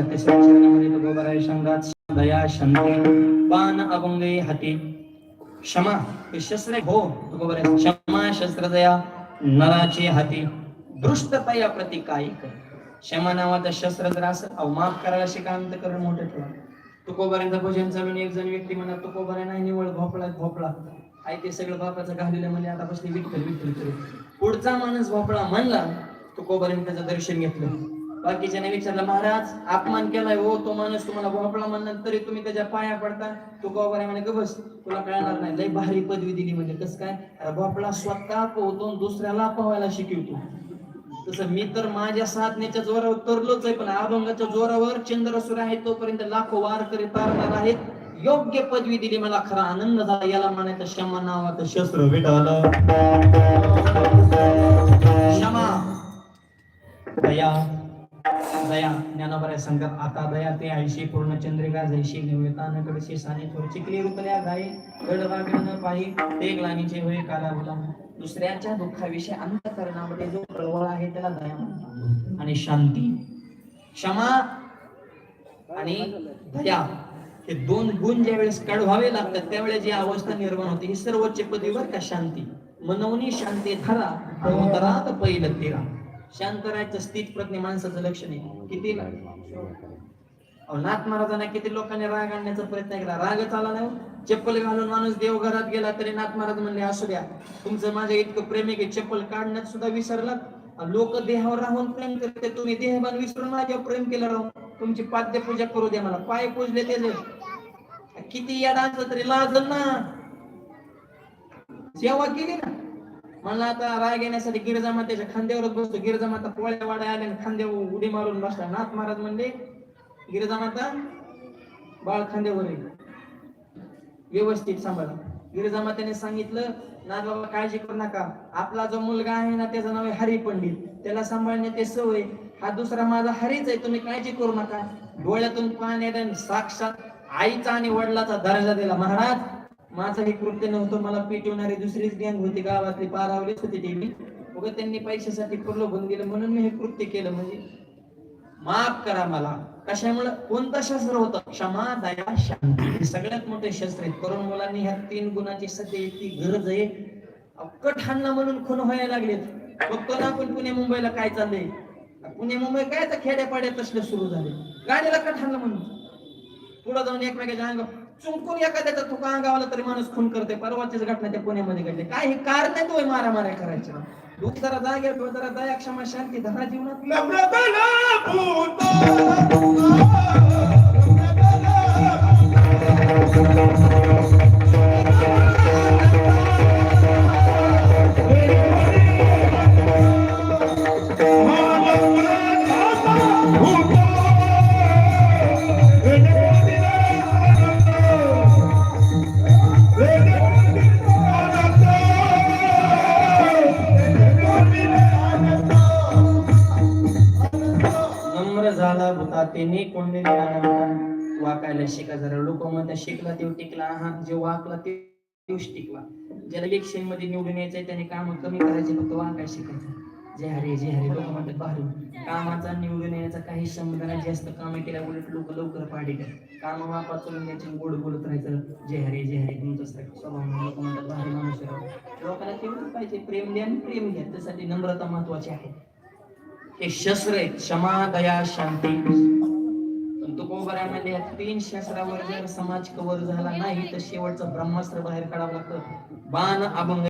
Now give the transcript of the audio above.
अभंगाच्या संघात दया शांती बाण अभंगे हाती. क्षमा हे शस्त्र आहे. हो तो आहे क्षमा शस्त्र दया नराचे हाती. दृष्टता या प्रती क्षमा नावाचं शस्त्र जर असं अहो, माफ करायला शिकांत करणं मोठं ठेवा? तुकोबाऱ्यांचं भोजन चालून एक जण व्यक्ती म्हणा तुकोबाऱ्या नाही निवड भोपळा भोपळा. आहे ते सगळं बापाचं घाललेलं म्हणजे आता बसले विठ्ठल विठ्ठल पुढचा माणूस भोपळा म्हणला तुकोबाऱ्याने त्याचं दर्शन घेतलं. बाकीच्याने विचारलं महाराज अपमान केलाय हो तो माणूस तुम्हाला भोपळा म्हणणार तरी तुम्ही त्याच्या पाया पडता. तुकोबाऱ्या म्हणे गस तुला कळणार नाही लय भारी पदवी दिली म्हणजे कसं काय? अरे भोपळा स्वतः पोहतो दुसऱ्याला पोहायला शिकवतो. तसं मी तर माझ्या साधनेच्या जोरावर तरलोच आहे पण अभंगाच्या जोरावर चंद्रसूर आहे तोपर्यंत लाखो वार करीत तारणार आहेत. योग्य पदवी दिली मला खरा आनंद झाला याला म्हणायचं क्षमा नावाचं शस्त्र भेटावलं क्षमा. दया. दया ज्ञानोबऱ्या संगत आता दया ते ऐशी पूर्ण चंद्रिका जैशी निवेतान कडशी साने थोर चिकली रुपल्या गाई गड न पाही ते ग्लानीचे होय काला बोला दुसऱ्याच्या दुःखाविषयी अंतकरणामध्ये जो प्रवळ आहे त्याला दया म्हणतात. आणि शांती. क्षमा आणि दया हे दोन गुण ज्या वेळेस काढवावे लागतात त्यावेळेस जी अवस्था निर्माण होते ही सर्वोच्च पदवीवर का शांती. मनवनी शांती धरा प्रमोदरात पहिलं तेरा शांत राहायचं स्थित प्रज्ञ माणसाचं लक्षण आहे किती अहो, नाथ महाराजांना किती लोकांनी राग आणण्याचा प्रयत्न केला. रागच आला नाही हो. चप्पल घालून माणूस देवघरात गेला तरी नाथ महाराज म्हणले असू द्या. तुमचं माझ्या इतकं प्रेम आहे की चप्पल काढण्यात सुद्धा विसरलात. लोक देहावर राहून प्रेम करते. तुम्ही देहबान विसरून माझ्यावर प्रेम केलं राहून तुमची पाद्य पूजा करू द्या मला. पाय पूजले त्याचे किती याड असलं तरी लाजल ना. सेवा केली ना मला आता राग येण्यासाठी गिरजा मातेच्या खांद्यावरच बसतो. गिरजा माता पोळ्या वाड्या आल्या आणि खांद्यावर उडी मारून बसला. नाथ महाराज म्हणले गिरजा माता बाळ खांद्यावर व्यवस्थित सांभाळा. गिरजा मातेने सांगितलं नाथ बाबा काळजी करू नका. आपला जो मुलगा आहे ना त्याचं नाव आहे हरी पंडित. त्याला सांभाळण्याची सवय. हा दुसरा माझा हरीच आहे. तुम्ही काळजी करू नका. डोळ्यातून पाणी साक्षात आईचा आणि वडिलाचा दर्जा दिला. महाराज माझं हे कृत्य नव्हतं मला पिटवणारी दुसरीच गँग होती गावातली पारावलीच होती टीव्ही मी. उगा त्यांनी पैशासाठी प्रलोभन दिलं म्हणून मी हे कृत्य केलं. म्हणजे माफ करा मला. कशामुळे? कोणतं शस्त्र होतं? क्षमा दया शांती. सगळ्यात मोठे शस्त्र आहेत. तरुण मुलांनी ह्या तीन गुणाची सध्या इतकी गरज आहे. अक्कट हाणणं म्हणून खून व्हायला लागलेत. बघतो ना आपण पुणे मुंबईला काय चाललंय. पुणे मुंबई काय तर खेड्यापाड्यात तसले सुरू झाले गाडीला कट हाणलं म्हणून. पुढे जाऊन एकमेकाच्या अंग चुंकून एखाद्याचा तुका अंगावला तरी माणूस खून करते परवाचीच घटना त्या पुण्यामध्ये घडली. काय हे कारण आहे तो मारामाऱ्या करायच्या. तू जरा जागे तू जरा दया क्षमा शांती धरा जीवनात. झाला भूता त्यांनी वाकायला शिका जरा. लोक म्हणतात शिकला तेव टिकला. हा जे वाकला ते तेवढ टिकला. ज्याला इलेक्शनमध्ये निवडून यायचंय त्याने काम कमी करायचे फक्त वाकाय शिकायचं. जय हरे जय हरे लोक म्हणतात भारी कामाचा निवडून येण्याचा काही संबंध नाही जास्त काम केल्या उलट लोक लवकर पाडी काम वापा चलून यायचे गोड बोलत राहायचं जय हरे जय हरे तुमचं स्वभाव. लोक म्हणतात भारी माणूस लोकांना तेवढंच पाहिजे प्रेम द्या आणि प्रेम घ्या. त्यासाठी नम्रता महत्वाची आहे. हे शस्त्र आहे क्षमा दया शांती। तुकोबऱ्यामध्ये या तीन शस्त्रावर जर समाज कवर झाला नाही तर शेवटचं ब्रह्मास्त्र बाहेर काढावं लागतं. बाण अभंग